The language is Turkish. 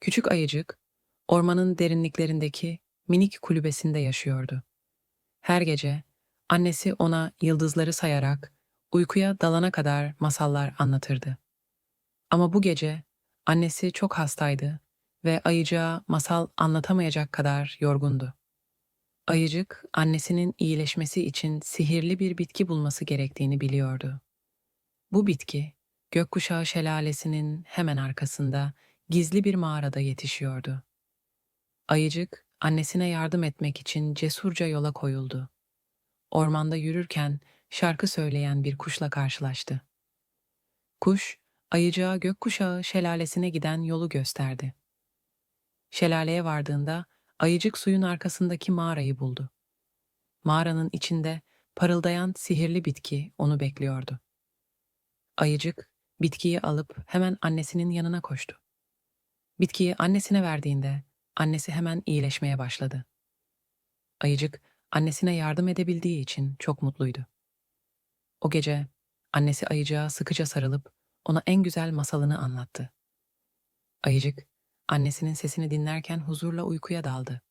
Küçük ayıcık, ormanın derinliklerindeki minik kulübesinde yaşıyordu. Her gece annesi ona yıldızları sayarak uykuya dalana kadar masallar anlatırdı. Ama bu gece annesi çok hastaydı ve ayıcığa masal anlatamayacak kadar yorgundu. Ayıcık annesinin iyileşmesi için sihirli bir bitki bulması gerektiğini biliyordu. Bu bitki gökkuşağı şelalesinin hemen arkasında gizli bir mağarada yetişiyordu. Ayıcık annesine yardım etmek için cesurca yola koyuldu. Ormanda yürürken şarkı söyleyen bir kuşla karşılaştı. Kuş, ayıcığa gökkuşağı şelalesine giden yolu gösterdi. Şelaleye vardığında ayıcık suyun arkasındaki mağarayı buldu. Mağaranın içinde parıldayan sihirli bitki onu bekliyordu. Ayıcık bitkiyi alıp hemen annesinin yanına koştu. Bitkiyi annesine verdiğinde annesi hemen iyileşmeye başladı. Ayıcık annesine yardım edebildiği için çok mutluydu. O gece annesi ayıcığa sıkıca sarılıp ona en güzel masalını anlattı. Ayıcık annesinin sesini dinlerken huzurla uykuya daldı.